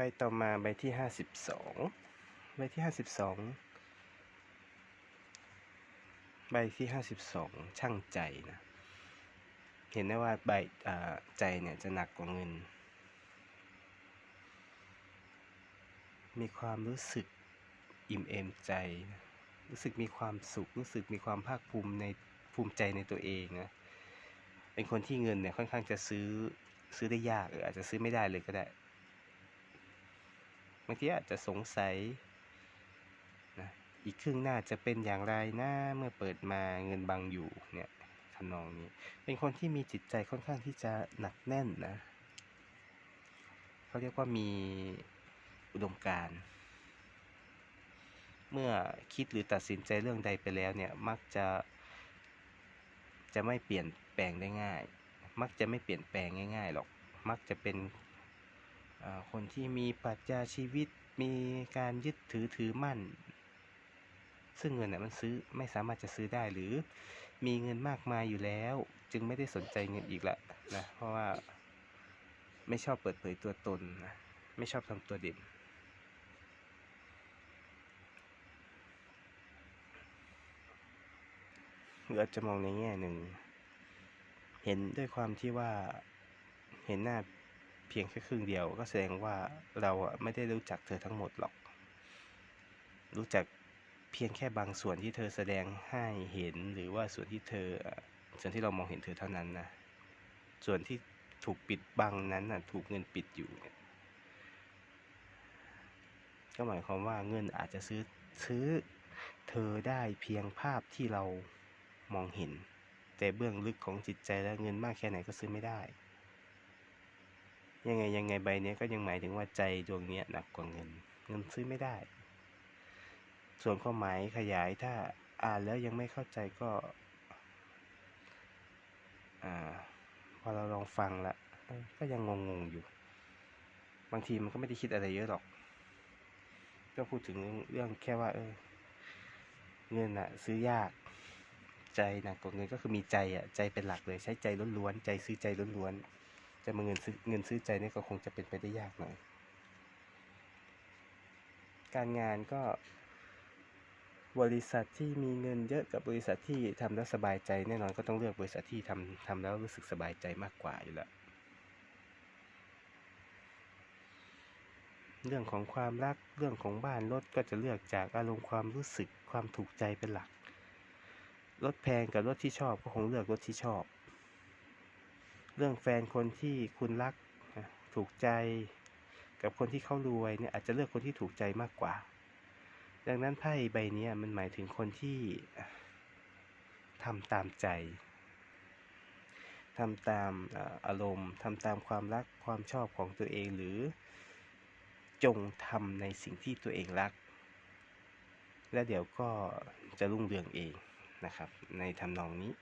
ใบต่อมาใบที่ห้าสิบสองใบที่ห้าสิบสองใบที่ห้าสิบสองช่างใจนะ เห็นได้ว่าใบใจเนี่ยจะหนักกว่าเงิน มีความรู้สึกอิ่มเอมใจนะรู้สึกมีความสุข รู้สึกมีความภาคภูมิในภูมิใจในตัวเองนะเป็นคนที่เงินเนี่ยค่อนข้างจะซื้อซื้อได้ยากหรืออาจจะซื้อไม่ได้เลยก็ได้ บางทีอาจจะสงสัยนะอีกครึ่งหน้าจะเป็นอย่างไรนะเมื่อเปิดมาเงินบังอยู่เนี่ยทำนองนี้ เป็นคนที่มีจิตใจค่อนข้างที่จะหนักแน่นนะเขาเรียกว่ามีอุดมการเมื่อคิดหรือตัดสินใจเรื่องใดไปแล้วเนี่ยมักจะ จะไม่เปลี่ยนแปลงได้ง่าย มักจะไม่เปลี่ยนแปลงง่าย ๆหรอก มักจะเป็น คนที่มีปรัชญาชีวิตมีการยึดถือถือมั่น ซึ่งเงินเนี่ยมันซื้อไม่สามารถจะซื้อได้หรือมีเงินมากมายอยู่แล้ว จึงไม่ได้สนใจเงินอีกละนะเพราะว่าไม่ชอบเปิดเผยตัวตนนะไม่ชอบทำตัวเด่นหรืออาจจะมองในแง่หนึ่ง เห็นด้วยความที่ว่าเห็นหน้า เพียงแค่ครึ่งเดียว ก็แสดงว่าเราไม่ได้รู้จักเธอทั้งหมดหรอก รู้จักเพียงแค่บางส่วนที่เธอแสดงให้เห็นหรือว่าส่วนที่เธอส่วนที่เรามองเห็นเธอเท่านั้นนะ ส่วนที่ถูกปิดบังนั้นน่ะถูกเงินปิดอยู่เนี่ยก็หมายความว่าเงินอาจจะซื้อซื้อเธอได้เพียงภาพที่เรามองเห็น แต่เบื้องลึกของจิตใจและเงินมากแค่ไหนก็ซื้อไม่ได้ ยังไงยังไงใบเนี้ยก็ยังหมายถึงว่าใจดวงเนี้ยหนักกว่าเงิน เงินซื้อไม่ได้ ส่วนความหมายขยายถ้าอ่านแล้วยังไม่เข้าใจก็อ่าพอเราลองฟังละก็ยังงงๆอยู่ บางทีมันก็ไม่ได้คิดอะไรเยอะหรอก ก็พูดถึงเรื่องแค่ว่า เออ เงินอะซื้อยาก ใจหนักกว่าเงินก็คือมีใจอะใจเป็นหลักเลย ใช้ใจล้วนๆใจซื้อใจล้วนๆ จะมาเงินซื้อเงินซื้อใจนี่ก็คงจะเป็นไปได้ยากหน่อย การงานก็บริษัทที่มีเงินเยอะกับบริษัทที่ทำแล้วสบายใจแน่นอนก็ต้องเลือกบริษัทที่ทำทำแล้วรู้สึกสบายใจมากกว่าอยู่แล้วเรื่องของความรักเรื่องของบ้านรถก็จะเลือกจากอารมณ์ความรู้สึกความถูกใจเป็นหลักรถแพงกับรถที่ชอบก็คงเลือกรถที่ชอบ เรื่องแฟนคนที่คุณรักถูกใจ กับคนที่เขารวยเนี่ยอาจจะเลือกคนที่ถูกใจมากกว่า ดังนั้นไพ่ใบนี้มันหมายถึงคนที่ทำตามใจทำตามอารมณ์ทำตามความรักความชอบของตัวเองหรือ จงทำในสิ่งที่ตัวเองรัก และเดี๋ยวก็จะรุ่งเรืองเองนะครับ ในทำนองนี้